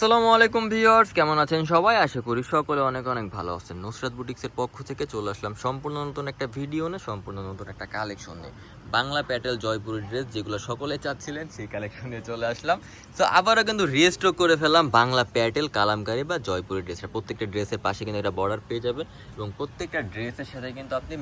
আসসালামু আলাইকুম ভিউয়ার্স, কেমন আছেন সবাই? আশা করি সকলে অনেক অনেক ভালো আছেন। নুসরাত বুটিক্সের পক্ষ থেকে চলে আসলাম সম্পূর্ণ নতুন একটা ভিডিও নিয়ে, সম্পূর্ণ নতুন একটা কালেকশন নিয়ে। বাংলা প্যাটেল জয়পুরের ড্রেস যেগুলো সকলে চাচ্ছিলেন, সেই কালেকশন নিয়ে চলে আসলাম। তো আবারও কিন্তু রিস্টক করে ফেললাম বাংলা প্যাটেল, কালামকারি বা জয়পুরের ড্রেসটা প্রত্যেকটা ড্রেসের পাশে কিন্তু একটা বর্ডার পেয়ে যাবেন এবং প্রত্যেকটা ড্রেসের সাথে কিন্তু আপনি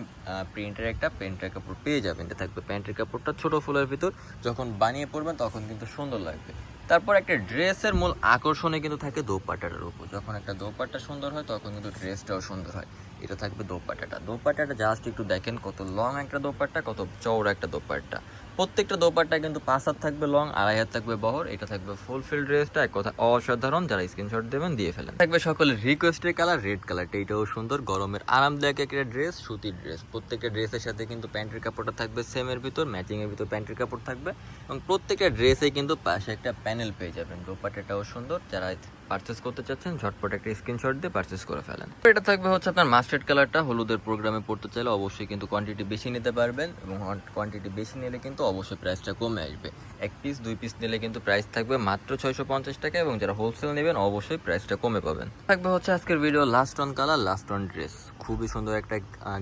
প্রিন্টের একটা প্যান্টের কাপড় পেয়ে যাবেন। এটা থাকবে প্যান্টের কাপড়টা ছোট ফুলের ভিতর। যখন বানিয়ে পড়বেন তখন কিন্তু সুন্দর লাগবে। তারপর একটা ড্রেসের মূল আকর্ষণে কিন্তু থাকে দোপাট্টাটার উপর। যখন একটা দোপাট্টা সুন্দর হয়, তখন কিন্তু ড্রেসটাও সুন্দর হয়। এটা থাকবে দোপাট্টাটা। দোপাট্টাটা জাস্ট একটু দেখেন কত লং একটা দোপাট্টা, কত চওড়া একটা দোপাট্টা। প্রত্যেকটা দোপাট্টা কিন্তু পাঁচ হাত থাকবে লং আড়াই হাত থাকবে বহর, এটা থাকবে ফুল ফিল ড্রেসটা এক কথা অসাধারণ, যারা স্ক্রিনশট দেবেন দিয়ে ফেলেন। থাকবে সকলের রিকোয়েস্টের কালার রেড কালারটা এটাও সুন্দর, গরমের আরামদায়ক একটা ড্রেস সুতির ড্রেস প্রত্যেকটা ড্রেসের সাথে কিন্তু প্যান্টের কাপড়টা থাকবে সেমের ভিতর ম্যাচিংয়ের ভিতর প্যান্টের কাপড় থাকবে। এবং প্রত্যেকটা ড্রেসে কিন্তু পাশে একটা প্যানেল পেয়ে যাবেন, দোপাট্টাটাও সুন্দর, যারা পারচেস করতে চাচ্ছেন, ঝটপট একটা স্ক্রিনশট দিয়ে পারচেস করে ফেলেন। এটা থাকবে হচ্ছে আপনার মাস্টার্ড কালারটা হলুদের প্রোগ্রামে পড়তে চাইলে অবশ্যই কিন্তু কোয়ান্টিটি বেশি নিতে পারবেন এবং কোয়ান্টিটি বেশি নিলে কিন্তু অবশ্যই প্রাইসটা কমে আসবে। এক পিস দুই পিস নিলে কিন্তু প্রাইস থাকবে মাত্র ছয়শো পঞ্চাশ টাকা এবং যারা হোলসেল নেবেন অবশ্যই প্রাইসটা কমে পাবেন। থাকবে হচ্ছে আজকের video last on colour last on dress খুবই সুন্দর একটা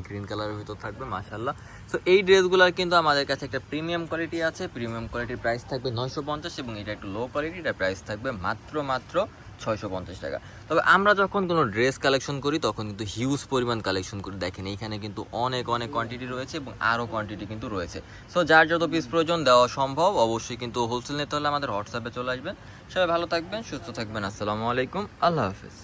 গ্রিন কালারের ভিতর থাকবে মাশাল্লাহ সো এই ড্রেসগুলোর কিন্তু আমাদের কাছে একটা প্রিমিয়াম কোয়ালিটি আছে। প্রিমিয়াম কোয়ালিটির প্রাইস থাকবে নয়শো পঞ্চাশ এবং এটা একটু লো কোয়ালিটি এটা প্রাইস থাকবে মাত্র মাত্র ছয়শো পঞ্চাশ টাকা। তবে আমরা যখন কোনো ড্রেস কালেকশন করি, তখন কিন্তু হিউজ পরিমাণ কালেকশন করি। দেখেন, এইখানে কিন্তু অনেক অনেক কোয়ান্টিটি রয়েছে এবং আরও কোয়ান্টিটি কিন্তু রয়েছে। সো যার যত পিস প্রয়োজন দেওয়া সম্ভব অবশ্যই কিন্তু হোলসেল নিতে হলে আমাদের হোয়াটসঅ্যাপে চলে আসবেন। সবাই ভালো থাকবেন, সুস্থ থাকবেন। আসসালামু আলাইকুম। আল্লাহ হাফিজ।